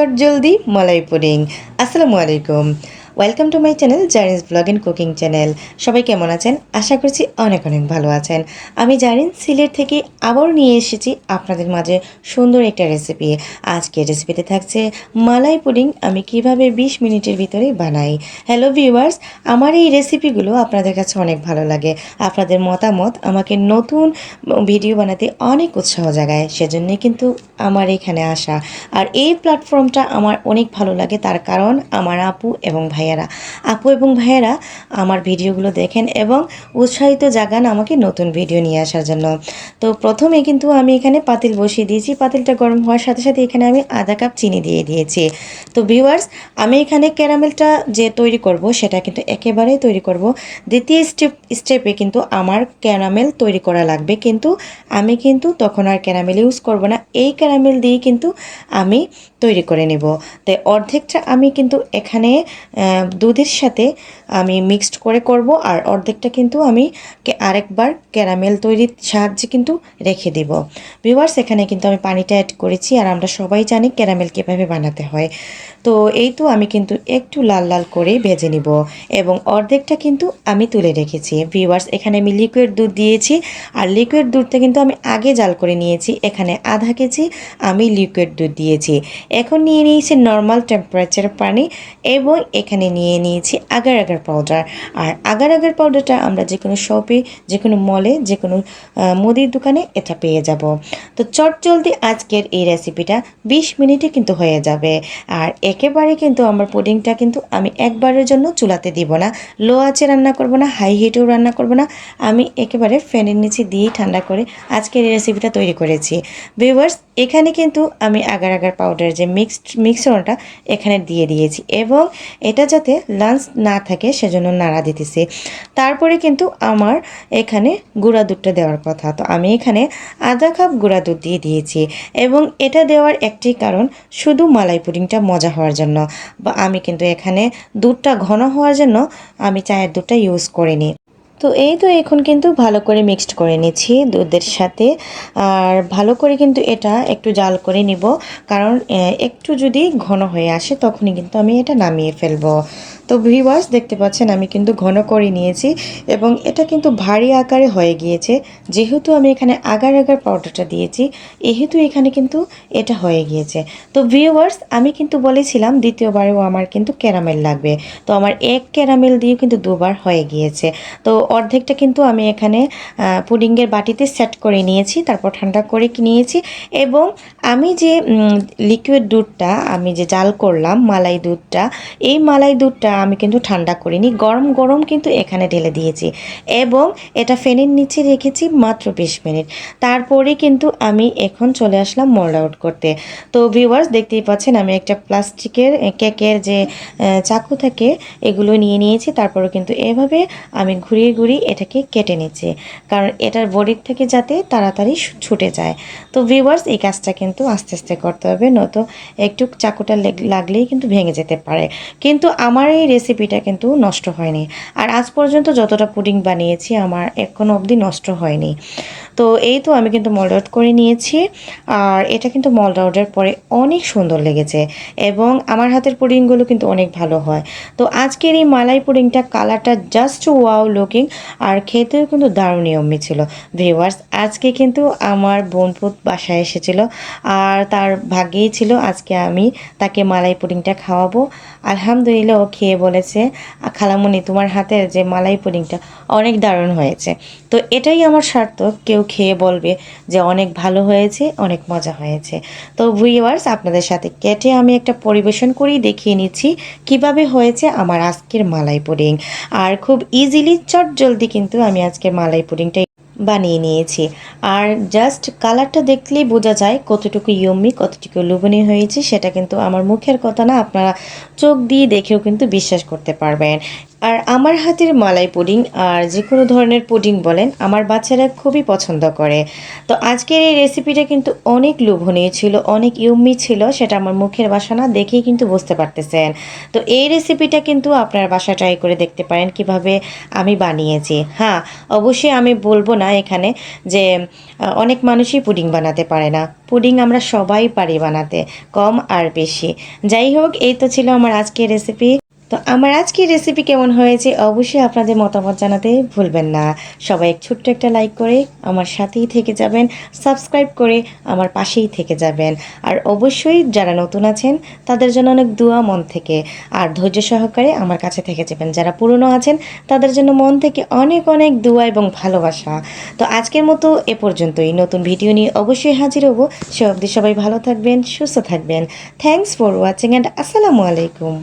চটজলদি মালাই পুডিং আসসালামু আলাইকুম। Welcome to my channel Zarin's blog and cooking channel সবাই কেমন আছেন? আশা করছি অনেক অনেক ভালো আছেন। আমি জারিন সিলেট থেকে আবার নিয়ে এসেছি আপনাদের মাঝে সুন্দর একটা রেসিপি আজকে রেসিপিতে থাকছে মালাই পুডিং আমি কীভাবে 20 মিনিটের ভিতরে বানাই। হ্যালো ভিউয়ার্স আমার এই রেসিপিগুলো আপনাদের কাছে অনেক ভালো লাগে। আপনাদের মতামত আমাকে নতুন ভিডিও বানাতে অনেক উৎসাহ জাগায়, সেজন্যই কিন্তু আমার এখানে আসা। আর এই প্ল্যাটফর্মটা আমার অনেক ভালো লাগে, তার কারণ আমার আপু এবং ভাইয়ারা, আপু এবং ভাইয়ারা আমার ভিডিওগুলো দেখেন এবং উৎসাহিত জাগান আমাকে নতুন ভিডিও নিয়ে আসার জন্য। তো প্রথমে কিন্তু আমি এখানে পাতিল বসিয়ে দিয়েছি। পাতিলটা গরম হওয়ার সাথে সাথে এখানে আমি আধা কাপ চিনি দিয়ে দিয়েছি। তো ভিউয়ার্স, আমি এখানে ক্যারামেলটা যে তৈরি করব সেটা কিন্তু একেবারেই তৈরি করব। দ্বিতীয় স্টেপ, স্টেপে কিন্তু আমার ক্যারামেল তৈরি করা লাগবে। কিন্তু আমি কিন্তু তখন আর ক্যারামেল ইউজ করব না। এই ক্যারামেল দিয়ে কিন্তু আমি তৈরি করে নেব। তাই অর্ধেকটা আমি কিন্তু এখানে দুধের সাথে আমি মিক্সড করে করব আর অর্ধেকটা কিন্তু আমি আরেকবার ক্যারামেল তৈরির সাহায্যে কিন্তু রেখে দিব। ভিউয়ার্স এখানে কিন্তু আমি পানিটা অ্যাড করেছি আর আমরা সবাই জানি ক্যারামেল কীভাবে বানাতে হয়। তো এই তো আমি কিন্তু একটু লাল লাল করে ভেজে নিব এবং অর্ধেকটা কিন্তু আমি তুলে রেখেছি। ভিউয়ার্স এখানে আমি লিকুইড দুধ দিয়েছি আর লিকুইড দুধটা কিন্তু আমি আগে জাল করে নিয়েছি। এখানে আধা কেজি আমি লিকুইড দুধ দিয়েছি। এখন নিয়ে নিয়েছি নর্মাল টেম্পারেচার পানি এবং এখানে নিয়ে নিয়েছি আগার আগার পাউডার আর আগার আগার পাউডারটা আমরা যে কোনো শপে যে কোনো মলে যে কোনো মুদির দোকানে এটা পেয়ে যাব। তো চট জলদি আজকের এই রেসিপিটা বিশ মিনিটে কিন্তু হয়ে যাবে। আর একেবারে কিন্তু আমার পুডিংটা কিন্তু আমি একবারের জন্য চুলাতে দিব না। লো আঁচে রান্না করব না হাই হিটেও রান্না করব না। আমি একেবারে ফ্যানের নিচে দিয়ে ঠান্ডা করে আজকের এই রেসিপিটা তৈরি করেছি। ভিউয়ার্স এখানে কিন্তু আমি আগার আগার পাউডার যে মিক্সড মিক্সরটা এখানে দিয়ে দিয়েছি এবং এটা যাতে লাঞ্চ না থাকে সেজন্য নাড়া দিতেছি। তারপরে কিন্তু আমার এখানে গুঁড়া দুধটা দেওয়ার কথা। তো আমি এখানে আধা কাপ গুঁড়া দুধ দিয়ে দিয়েছি এবং এটা দেওয়ার একটি কারণ শুধু মালাই পুডিংটা মজা হওয়ার জন্য। বা আমি কিন্তু এখানে দুধটা ঘন হওয়ার জন্য আমি চায়ের দুধটা ইউজ করিনি। তো এই তো এখন কিন্তু ভালো করে মিক্সড করে নিচ্ছি দুধের সাথে। আর ভালো করে কিন্তু এটা একটু জাল করে নিব। কারণ একটু যদি ঘন হয়ে আসে তখনই কিন্তু আমি এটা নামিয়ে ফেলব। তো ভিউয়ার্স দেখতে পাচ্ছেন, আমি কিন্তু ঘন করে নিয়েছি এবং এটা কিন্তু ভারী আকারে হয়ে গিয়েছে। যেহেতু আমি এখানে আগার আগার পাউডারটা দিয়েছি, এহেতু এখানে কিন্তু এটা হয়ে গিয়েছে। তো ভিউয়ার্স আমি কিন্তু বলেছিলাম দ্বিতীয়বারেও আমার কিন্তু ক্যারামেল লাগবে। তো আমার এক ক্যারামেল দিয়ে কিন্তু দুবার হয়ে গিয়েছে। তো অর্ধেকটা কিন্তু আমি এখানে পুডিংয়ের বাটিতে সেট করে নিয়েছি, তারপর ঠান্ডা করে নিয়েছি এবং আমি যে লিকুইড দুধটা, আমি যে জাল করলাম, মালাই দুধটা, এই মালাই দুধটা আমি কিন্তু ঠান্ডা করিনি। গরম গরম কিন্তু এখানে ঢেলে দিয়েছি। এবং এটা ফ্যানের নিচে রেখেছি মাত্র বিশ মিনিট। তারপরে কিন্তু আমি এখন চলে আসলাম মোল্ড আউট করতে। তো ভিউয়ার্স, দেখতেই পাচ্ছেন আমি একটা প্লাস্টিকের, কেকের যে চাকু থাকে, এগুলো নিয়ে নিয়েছি। তারপরে কিন্তু এভাবে আমি ঘুরিয়ে ঘুরিয়ে এটাকে কেটে নিচ্ছি। কারণ এটার বডির থেকে যাতে তাড়াতাড়ি ছুটে যায়। তো ভিউয়ার্স, এই কাজটা কিন্তু আস্তে আস্তে করতে হবে, নয়তো একটু চাকুটা লাগলেই কিন্তু ভেঙে যেতে পারে। কিন্তু আমার এই রেসিপিটা কিন্তু নষ্ট হয়নি। আর আজ পর্যন্ত যতটা পুডিং বানিয়েছি, আমার এখনও অবধি নষ্ট হয়নি। তো এই তো আমি কিন্তু মল্ড আউট করে নিয়েছি। আর এটা কিন্তু মল্ড আউটের পরে অনেক সুন্দর লেগেছে এবং আমার হাতের পুডিংগুলো কিন্তু অনেক ভালো হয়। তো আজকের এই মালাই পুডিংটা কালারটা জাস্ট ওয়াও লুকিং আর খেতেও কিন্তু দারুণ নিয়মই ছিল। ভিউয়ার্স আজকে কিন্তু আমার বোনপুত বাসায় এসেছিল আর তার ভাগ্যেই ছিল আজকে আমি তাকে মালাই পুডিংটা খাওয়াবো। আলহামদুলিল্লাহ ও খেয়ে বলেছে "আ, খালামণি তোমার হাতের যে মালাই পুডিংটা অনেক দারুণ হয়েছে। তো এটাই আমার স্বার্থ কেউ খেয়ে বলবে যে অনেক ভালো হয়েছে, অনেক মজা হয়েছে। তো ভিউয়ার্স আপনাদের সাথে কেটে আমি একটা পরিবেশন করেই দেখিয়ে নিচ্ছি কীভাবে হয়েছে আমার আজকের মালাই পুডিং। আর খুব ইজিলি চট জলদি কিন্তু আমি আজকের মালাই পুডিংটা বানিয়ে নিয়েছি। আর জাস্ট কালারটা দেখলেই বোঝা যায় কতটুকু ইয়ম্মি কতটুকু লোভনীয় হয়েছে, সেটা কিন্তু আমার মুখের কথা না, আপনারা চোখ দিয়ে দেখেও কিন্তু বিশ্বাস করতে পারবেন। আর আমার হাতের মালাই পুডিং আর যে কোনো ধরনের পুডিং বলেন, আমার বাচ্চারা খুবই পছন্দ করে। তো আজকের এই রেসিপিটা কিন্তু অনেক লোভনীয় ছিল, অনেক ইউম্মি ছিল, সেটা আমার মুখের বাসনা দেখেই কিন্তু বুঝতে পারতেছেন। তো এই রেসিপিটা কিন্তু আপনার বাসা ট্রাই করে দেখতে পারেন কীভাবে আমি বানিয়েছি। হ্যাঁ অবশ্যই আমি বলব না এখানে যে অনেক মানুষই পুডিং বানাতে পারে না। পুডিং আমরা সবাই পারি বানাতে, কম আর বেশি। যাই হোক, এই তো ছিল আমার আজকের রেসিপি তো আমার আজকের রেসিপি কেমন হয়েছে অবশ্যই আপনাদের মতামত জানাতে ভুলবেন না। সবাই ছোট্ট একটা লাইক করে আমার সাথেই থেকে যাবেন সাবস্ক্রাইব করে আমার পাশেই থেকে যাবেন। আর অবশ্যই যারা নতুন আছেন, তাদের জন্য অনেক দোয়া মন থেকে। আর ধৈর্য সহকারে আমার কাছে থেকে যাবেন। যারা পুরনো আছেন, তাদের জন্য মন থেকে অনেক অনেক দোয়া এবং ভালোবাসা। তো আজকের মতো এ পর্যন্তই। নতুন ভিডিও নিয়ে অবশ্যই হাজির হব। সে অবধি সবাই ভালো থাকবেন, সুস্থ থাকবেন। থ্যাংকস ফর ওয়াচিং অ্যান্ড আসসালামু আলাইকুম।